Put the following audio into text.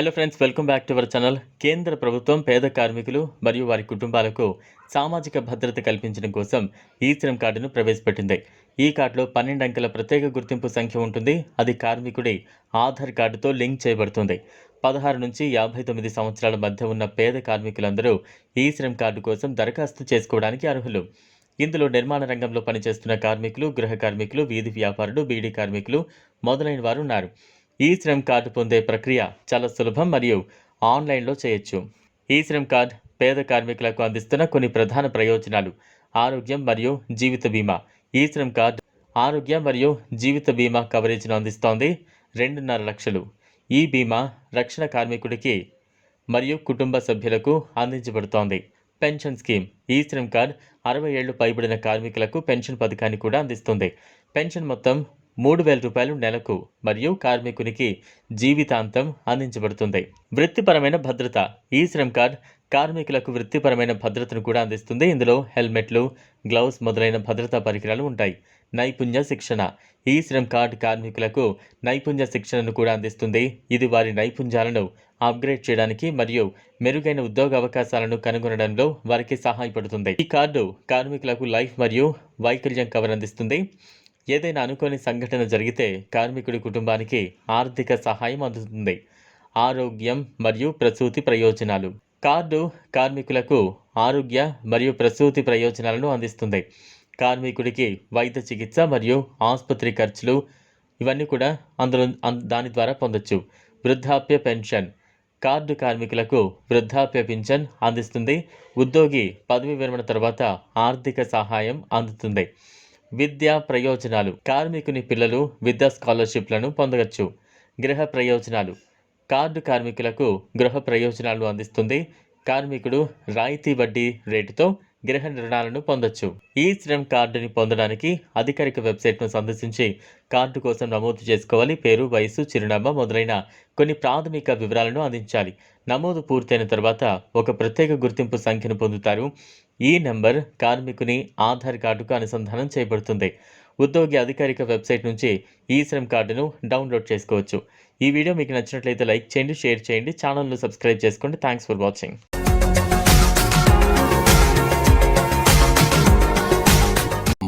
Hello friends welcome back to our channel కేంద్ర ప్రభుత్వం పేద కార్మికులు మరియు వారి కుటుంబాలకు సామాజిక భద్రత కల్పించడం కోసం ఈ శ్రమ్ కార్డును ప్రవేశపెట్టింది ఈ కార్డులో పన్నెండు అంకెల ప్రత్యేక గుర్తింపు సంఖ్య ఉంటుంది అది కార్మికుడి ఆధార్ కార్డుతో లింక్ చేయబడుతుంది పదహారు నుంచి యాభై తొమ్మిది సంవత్సరాల మధ్య ఉన్న పేద కార్మికులందరూ ఈ శ్రమ్ కార్డు కోసం దరఖాస్తు చేసుకోవడానికి అర్హులు ఇందులో నిర్మాణ రంగంలో పనిచేస్తున్న కార్మికులు గృహ కార్మికులు వీధి వ్యాపారులు బీడీ కార్మికులు మొదలైన వారు ఉన్నారు ఈ శ్రమ్ కార్డు పొందే ప్రక్రియ చాలా సులభం మరియు ఆన్లైన్లో చేయొచ్చు. ఈ శ్రమ్ కార్డ్ పేద కార్మికులకు అందిస్తున్న కొన్ని ప్రధాన ప్రయోజనాలు. ఆరోగ్యం మరియు జీవిత బీమా. ఈ శ్రమ్ కార్డ్ ఆరోగ్య మరియు జీవిత బీమా కవరేజ్ను అందిస్తోంది రెండున్నర లక్షలు. ఈ బీమా రక్షణ కార్మికుడికి మరియు కుటుంబ సభ్యులకు అందించబడుతోంది. Pension scheme. ఈ శ్రమ్ కార్డ్ అరవై ఏళ్ళు పైబడిన కార్మికులకు పెన్షన్ పథకాన్ని కూడా అందిస్తుంది. పెన్షన్ మొత్తం మూడు వేల రూపాయలు నెలకు మరియు కార్మికునికి జీవితాంతం అందించబడుతుంది. వృత్తిపరమైన భద్రత. ఈ శ్రమ్ కార్డ్ కార్మికులకు వృత్తిపరమైన భద్రతను కూడా అందిస్తుంది. ఇందులో హెల్మెట్లు గ్లౌస్ మొదలైన భద్రతా పరికరాలు ఉంటాయి. నైపుణ్య శిక్షణ. ఈ శ్రమ్ కార్డ్ కార్మికులకు నైపుణ్య శిక్షణను కూడా అందిస్తుంది. ఇది వారి నైపుణ్యాలను అప్గ్రేడ్ చేయడానికి మరియు మెరుగైన ఉద్యోగ అవకాశాలను కనుగొనడంలో వారికి సహాయపడుతుంది. ఈ కార్డు కార్మికులకు లైఫ్ మరియు వైకల్యం కవర్ అందిస్తుంది. ఏదైనా అనుకోని సంఘటన జరిగితే కార్మికుడి కుటుంబానికి ఆర్థిక సహాయం అందుతుంది. ఆరోగ్యం మరియు ప్రసూతి ప్రయోజనాలు. కార్డు కార్మికులకు ఆరోగ్య మరియు ప్రసూతి ప్రయోజనాలను అందిస్తుంది. కార్మికుడికి వైద్య చికిత్స మరియు ఆసుపత్రి ఖర్చులు ఇవన్నీ కూడా అందులో అం- దాని ద్వారా పొందొచ్చు. వృద్ధాప్య పెన్షన్. కార్డు కార్మికులకు వృద్ధాప్య పింఛన్ అందిస్తుంది. ఉద్యోగి పదవి విరమణ తర్వాత ఆర్థిక సహాయం అందుతుంది. విద్యా ప్రయోజనాలు. కార్మికుని పిల్లలు విద్యా స్కాలర్షిప్లను పొందవచ్చు. గృహ ప్రయోజనాలు. కార్డు కార్మికులకు గృహ ప్రయోజనాలు అందిస్తుంది. కార్మికుడు రాయితీ వడ్డీ రేటుతో గృహ రుణాలను పొందొచ్చు. ఈ శ్రమ్ కార్డుని పొందడానికి అధికారిక వెబ్సైట్ను సందర్శించి కార్డు కోసం నమోదు చేసుకోవాలి పేరు వయసు చిరునామా మొదలైన కొన్ని ప్రాథమిక వివరాలను అందించాలి. నమోదు పూర్తయిన తర్వాత ఒక ప్రత్యేక గుర్తింపు సంఖ్యను పొందుతారు. ఈ నెంబర్ కార్మికుని ఆధార్ కార్డుకు అనుసంధానం చేయబడుతుంది. ఉద్యోగి అధికారిక వెబ్సైట్ నుంచి ఈ శ్రమ్ కార్డును డౌన్లోడ్ చేసుకోవచ్చు. ఈ వీడియో మీకు నచ్చినట్లయితే లైక్ చేయండి షేర్ చేయండి ఛానల్ను సబ్స్క్రైబ్ చేసుకోండి. Thanks for watching.